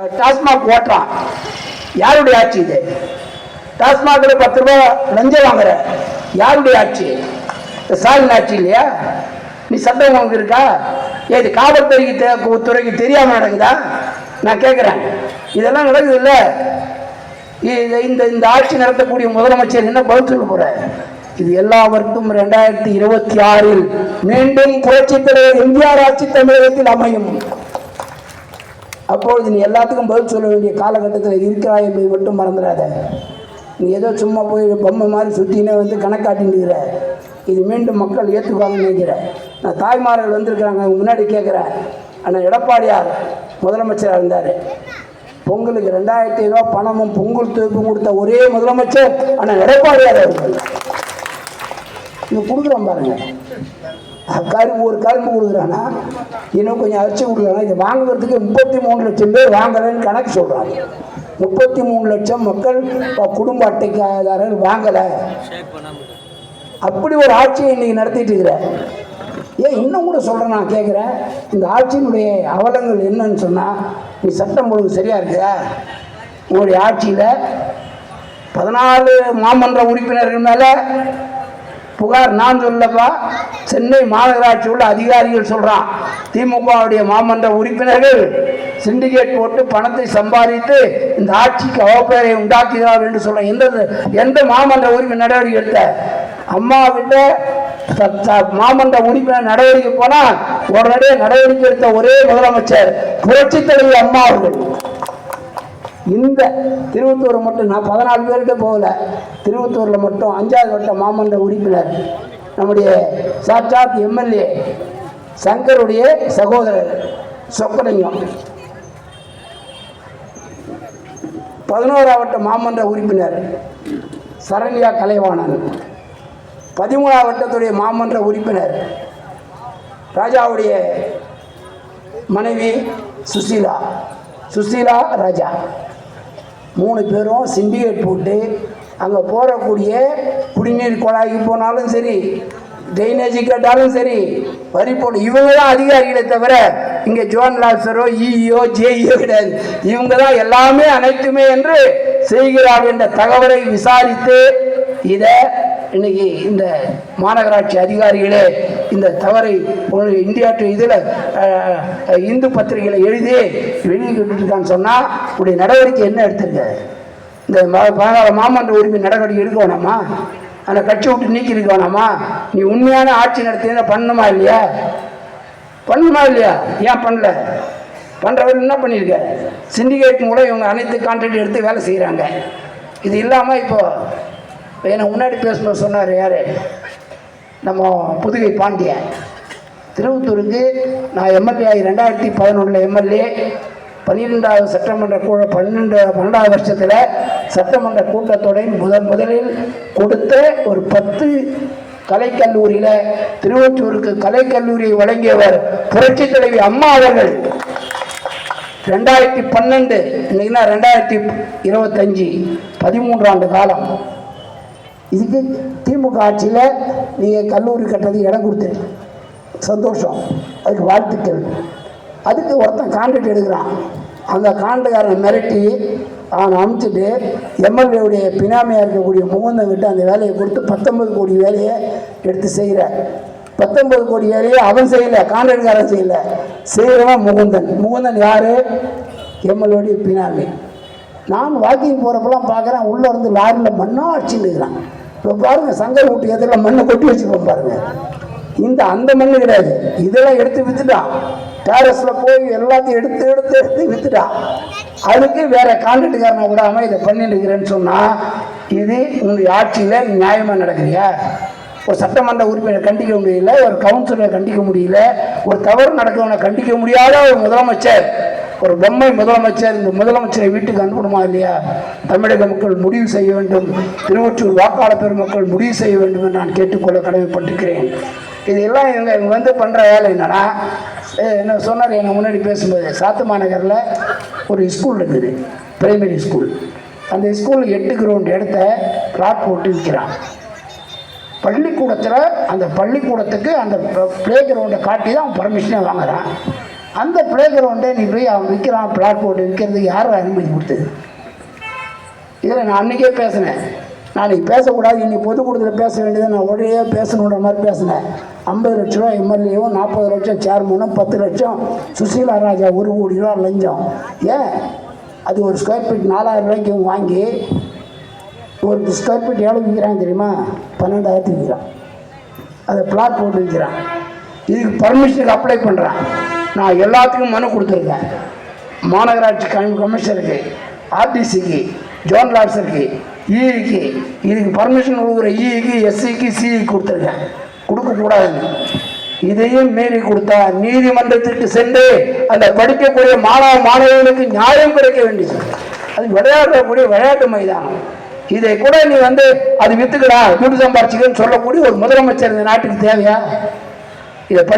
டாஸ்மாக் ஓட்டுறான் யாருடைய ஆட்சி இது? டாஸ்மாகில் பத்து ரூபா லஞ்சம் வாங்குற யாருடைய ஆட்சி? இந்த ஸ்டாலின் ஆட்சி இல்லையா? நீ சட்டம் வாங்கியிருக்கா இருக்கா? ஏது காவல்துறைக்கு தெ- துறைக்கு தெரியாம நடக்குதா? நான் கேட்குறேன் இதெல்லாம் நடக்குது இல்லை. இந்த இந்த ஆட்சி நடத்தக்கூடிய முதலமைச்சர் என்ன பதில் சொல்ல போகிற இது எல்லாவருக்கும் ரெண்டாயிரத்தி இருபத்தி ஆறில் மீண்டும் புரட்சித் தலைவர் எம்ஜிஆர் ஆட்சி தமிழகத்தில் அமையும். அப்பொழுது நீ எல்லாத்துக்கும் பதில் சொல்ல வேண்டிய காலகட்டத்தில் இருக்கிறாய் என்பதை மட்டும் மறந்துடாத. நீ ஏதோ சும்மா போய் பொம்மை மாதிரி சுற்றினே வந்து கணக்காட்டின்னுக்கிற இது மீண்டும் மக்கள் ஏற்றுக்குவாங்கன்னு நினைக்கிறேன் நான் தாய்மார்கள் வந்திருக்கிறாங்க முன்னாடி கேட்குறேன் ஆனால் எடப்பாடியார் முதலமைச்சராக இருந்தார். பொங்கலுக்கு ரெண்டாயிரத்தி ரூபா பணமும் பொங்கல் தொகுப்பும் கொடுத்த ஒரே முதலமைச்சர் ஆனால் எடப்பாடியார் அவர்கள். இங்கே கொடுக்குறோம் பாருங்கள் கருப்பு ஒரு கருப்பு கொடுக்குறானா? இன்னும் கொஞ்சம் அரிசி கொடுக்குறானா? இதை வாங்குறதுக்கு முப்பத்தி மூணு லட்சம் பேர் வாங்கலைன்னு கணக்கு சொல்கிறாங்க முப்பத்தி மூணு லட்சம் மக்கள் குடும்ப அட்டைக்காரர் வாங்கலை. அப்படி ஒரு ஆட்சியை இன்றைக்கி நடத்திட்டு இருக்கிற. ஏன் இன்னும் கூட சொல்கிறேன் நான் கேட்குறேன் இந்த ஆட்சியினுடைய அவலங்கள் என்னன்னு சொன்னால் நீ சட்டம் ஒழுங்கு சரியாக இருக்குதா? உங்களுடைய ஆட்சியில் பதினாலு மாமன்ற உறுப்பினர்கள் மேலே புகார் நான் சொல்லப்பா சென்னை மாநகராட்சி உள்ள அதிகாரிகள் சொல்கிறான் திமுகவுடைய மாமன்ற உறுப்பினர்கள் சிண்டிகேட் போட்டு பணத்தை சம்பாதித்து இந்த ஆட்சிக்கு அவப்பெயரை உண்டாக்குகிறார் என்று சொல்கிறேன் எந்த எந்த மாமன்ற உறுப்பினர் நடவடிக்கை எடுத்த? அம்மா விட்ட மாமன்ற உறுப்பினர் நடவடிக்கை போனால் உடனடியே நடவடிக்கை எடுத்த ஒரே முதலமைச்சர் புரட்சித் தலைவர் அம்மா அவர்கள். இந்த திருவத்தூர் மட்டும் நான் பதினாலு பேர்கிட்ட போகல. திருவத்தூரில் மட்டும் அஞ்சாவது வட்ட மாமன்ற உறுப்பினர் நம்முடைய சாட்சாத் எம்எல்ஏ சங்கருடைய சகோதரர் சொக்கலிங்கம். பதினோராவட்ட மாமன்ற உறுப்பினர் சரண்யா கலைவாணன். பதிமூணாம் வட்டத்துடைய மாமன்ற உறுப்பினர் ராஜாவுடைய மனைவி சுசீலா சுசீலா ராஜா. மூணு பேரும் சிண்டிகேட் போட்டு அங்கே போகக்கூடிய குடிநீர் குழாய்க்கு போனாலும் சரி ட்ரைனேஜ் கேட்டாலும் சரி வரி போடு. இவங்க தான் அதிகாரிகளை தவிர இங்கே ஜோன் லாசரோ இஇஓ ஜேஇஓ கிடையாது. இவங்க தான் எல்லாமே அனைத்துமே என்று செய்கிறார் என்ற தகவலை விசாரித்து இதை இன்னைக்கு இந்த மாநகராட்சி அதிகாரிகளே இந்த தவறை இந்தியா டு இதில் இந்து பத்திரிகையில் எழுதி வெளியிட்டுருக்கான்னு சொன்னால் உடைய நடவடிக்கை என்ன எடுத்துருங்க இந்த பதினால மாமன்ற உரிமை நடவடிக்கை எடுக்க வேணாமா அந்த கட்சி விட்டு நீக்கி இருக்க வேணாமா நீ உண்மையான ஆட்சி நடத்தினா பண்ணணுமா இல்லையா? பண்ணணுமா இல்லையா? ஏன் பண்ணல? பண்ணுறவர் என்ன பண்ணியிருக்க சிண்டிகேட் மூலம் இவங்க அனைத்து கான்ட்ராக்ட் எடுத்து வேலை செய்கிறாங்க இது இல்லாமல் இப்போது ஏன்னா முன்னாடி பேசும்போது சொன்னார் யார்? நம்ம புதுகை பாண்டியன். திருவத்தூருக்கு நான் எம்எல்ஏ ஆகி ரெண்டாயிரத்தி பதினொன்றில் எம்எல்ஏ பன்னிரெண்டாவது சட்டமன்ற கூட பன்னெண்டு பன்னெண்டாவது வருஷத்தில் சட்டமன்ற கூட்டத்தொடை முதன் முதலில் கொடுத்த ஒரு பத்து கலைக்கல்லூரியில் திருவொற்றூருக்கு கலைக்கல்லூரியை வழங்கியவர் புரட்சி தலைவி அம்மா அவர்கள். ரெண்டாயிரத்தி பன்னெண்டு இன்னைக்குன்னா ரெண்டாயிரத்தி இருபத்தஞ்சி பதிமூன்று ஆண்டு காலம். இதுக்கு திமுக ஆட்சியில் நீங்கள் கல்லூரி கட்டுறதுக்கு இடம் கொடுத்தேன். சந்தோஷம். அதுக்கு வாழ்த்துக்கள். அதுக்கு ஒருத்தன் கான்ட்ராக்ட் எடுக்கிறான். அந்த காண்ட்ராக்டாரன் மிரட்டி அவனை அமுச்சுட்டு எம்எல்ஏவுடைய பினாமியாக இருக்கக்கூடிய முகுந்தங்கிட்ட அந்த வேலையை கொடுத்து பத்தொன்பது கோடி வேலையை எடுத்து செய்கிறார். பத்தொன்பது கோடி வேலையை அவன் செய்யலை கான்ட்ராக்ட்காரன் செய்யலை. செய்கிறவன் முகுந்தன். முகுந்தன் யார்? எம்எல்ஏடைய பினாமி. நான் வாக்கிங் போகிறப்பெல்லாம் பார்க்குறேன் உள்ளே இருந்து லாரியில் மண்ணாக அடிச்சுட்டு இருக்கிறான். இப்போ பாருங்கள் சங்கர் வீட்டு எதிரில் மண்ணை கொட்டி வச்சுருப்போம் பாருங்க. இந்த அந்த மண்ணு கிடையாது. இதெல்லாம் எடுத்து வித்துட்டான் டேரஸில் போய் எல்லாத்தையும் எடுத்து எடுத்து எடுத்து வித்துட்டான் அதுக்கு வேற கான்ட்ராக்டுக்காரனை விடாமல் இதை பண்ணிட்டு இருக்கிறேன்னு சொன்னால் இது உங்களுடைய ஆட்சியில் நியாயமாக நடக்கிறியா ஒரு சட்டமன்ற உறுப்பினர் கண்டிக்க முடியல ஒரு கவுன்சிலரை கண்டிக்க முடியல ஒரு தவறு நடக்கிறவனை கண்டிக்க முடியாத ஒரு முதலமைச்சர். ஒரு பொம்மை முதலமைச்சர் இந்த முதலமைச்சரை வீட்டுக்கு அனுப்பணுமா இல்லையா? தமிழக மக்கள் முடிவு செய்ய வேண்டும். திருவொற்றூர் வாக்காளர் பெருமக்கள் முடிவு செய்ய வேண்டும் என்று நான் கேட்டுக்கொள்ள கடமைப்பட்டிருக்கிறேன். இதெல்லாம் இவங்க இவங்க வந்து பண்ணுற வேலை என்னன்னா என்ன சொன்னார் எங்கள் முன்னாடி பேசும்போது சாத்து மாநகரில் ஒரு ஸ்கூல் இருக்குது பிரைமரி ஸ்கூல் அந்த ஸ்கூலில் எட்டு கிரவுண்ட் இடத்த பிளாட் போட்டு விற்கிறான் பள்ளிக்கூடத்தில் அந்த பள்ளிக்கூடத்துக்கு அந்த ப்ளே கிரவுண்டை காட்டி தான் அவன் பர்மிஷனே வாங்குறான். அந்த பிளே கிரவுண்டே நீ போய் அவன் விற்கிறான் பிளாட் போட்டு விற்கிறதுக்கு யார் அனுமதி கொடுத்தது இதில் நான் அன்றைக்கே பேசினேன். நாளைக்கு பேசக்கூடாது இன்னைக்கு பொதுக்கூட்டத்தில் பேச வேண்டியது நான் உடனே பேசணுன்ற மாதிரி பேசினேன். ஐம்பது லட்ச ரூபா எம்எல்ஏவும் நாற்பது லட்சம் சேர்மனும் பத்து லட்சம் சுசீலா ராஜா ஒரு கோடி ரூபா லஞ்சம். ஏன்? அது ஒரு ஸ்கொயர் ஃபீட் நாலாயிரம் ரூபாய்க்கு வாங்கி ஒரு ஸ்கொயர் ஃபீட் எவ்வளோ விற்கிறான் தெரியுமா? பன்னெண்டாயிரத்துக்கு விற்கிறான் அதை பிளாட் போட்டு விற்கிறான் இதுக்கு பர்மிஷனுக்கு அப்ளை பண்ணுறான் நான் எல்லாத்துக்கும் மனு கொடுத்துருக்கேன். மாநகராட்சி கமிஷனருக்கு ஆர்டிசிக்கு ஜோன் ஆஃபீஸருக்கு இஇக்கு இதுக்கு பர்மிஷன் கொடுக்குற இஇக்கு எஸ்சிக்கு சிஇக்கு கொடுத்துருக்கேன். கொடுக்கக்கூடாதுன்னு இதையும் மீறி கொடுத்தா நீதிமன்றத்திற்கு சென்று அந்த படிக்கக்கூடிய மாணவ மாணவிகளுக்கு நியாயம் கிடைக்க வேண்டியது. அது விளையாடக்கூடிய விளையாட்டு மைதானம். இதை கூட நீ வந்து அது வித்துக்கடா வீட்டு சம்பாரிச்சுக்கன்னு சொல்லக்கூடிய ஒரு முதலமைச்சர் இந்த நாட்டுக்கு தேவையா? இதை